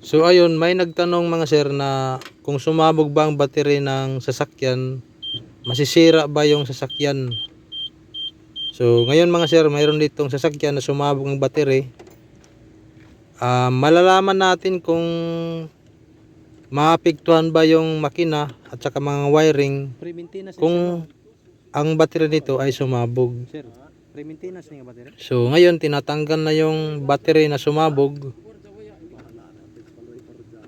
So ayun, may nagtanong mga sir na kung sumabog ba ang battery ng sasakyan, masisira ba yung sasakyan? So ngayon mga sir, mayroon ditong sasakyan na sumabog ang battery. Ah, malalaman natin kung maapektuhan ba yung makina at saka mga wiring kung ang battery nito ay sumabog. sir. Pre-maintenance niya ba dire? So ngayon tinatanggal na yung battery na sumabog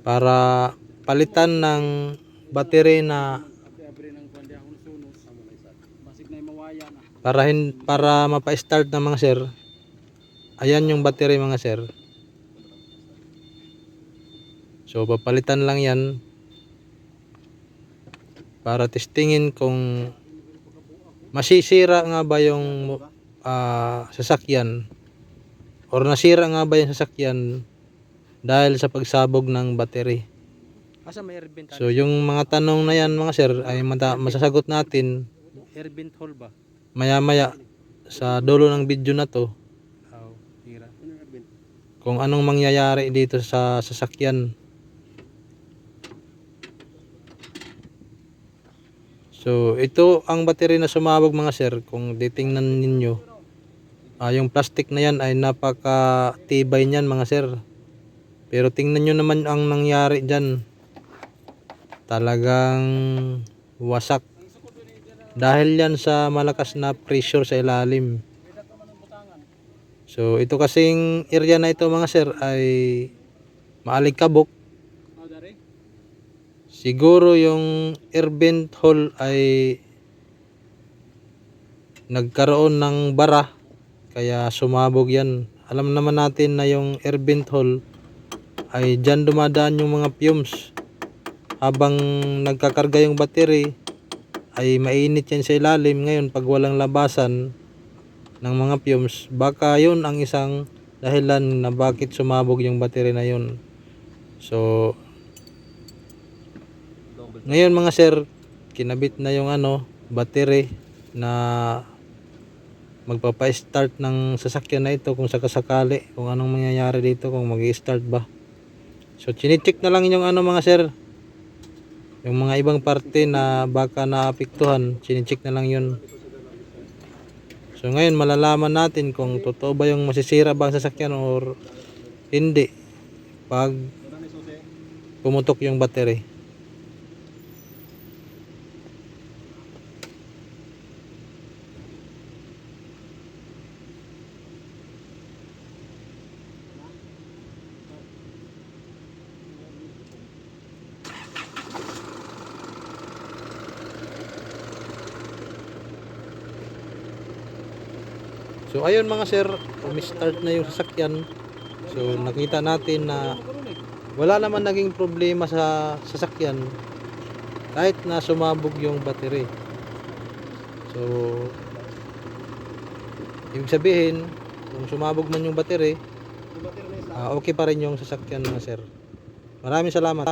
para palitan ng battery na para hin, para mapa-start na mga sir. Ayan yung battery mga sir. So papalitan lang 'yan para testingin kung masisira nga ba yung ah, sasakyan or nasira nga ba yung sasakyan dahil sa pagsabog ng battery. Asa may airbent So yung mga tanong na yan mga sir ay mata- masasagot natin airbent hole ba? maya maya sa dulo ng video na to Aw, tira. kung anong mangyayari dito sa sasakyan. So ito ang battery na sumabog mga sir kung titingnan ninyo. ah, yung plastic na yan ay napaka tibay niyan mga sir. Pero tingnan nyo naman ang nangyari dyan. Talagang wasak. Dahil yan sa malakas na pressure sa ilalim. So ito kasing area na ito mga sir ay maalikabok. Siguro yung air vent hole ay nagkaroon ng bara kaya sumabog yan. Alam naman natin na yung air vent hole ay dyan dumadaan yung mga fumes. Habang nagkakarga yung battery ay mainit yan sa ilalim. Ngayon pag walang labasan ng mga fumes, baka yun ang isang dahilan na bakit sumabog yung battery na yun. So, ngayon mga sir, kinabit na yung ano, battery na magpapa-start ng sasakyan na ito kung sakasakali, kung anong mangyayari dito, kung mag-start ba. So, chinecheck na lang yung ano mga sir, yung mga ibang parte na baka naapektuhan, chinecheck na lang yun. So, ngayon malalaman natin kung totoo ba yung masisira ba ang sasakyan or hindi pag pumutok yung battery. So ayun mga sir, umi-start na yung sasakyan. So nakita natin na wala naman naging problema sa sasakyan kahit na sumabog yung battery. So ibig sabihin, kung sumabog man yung battery, ah, okay pa rin yung sasakyan mga sir. Maraming salamat.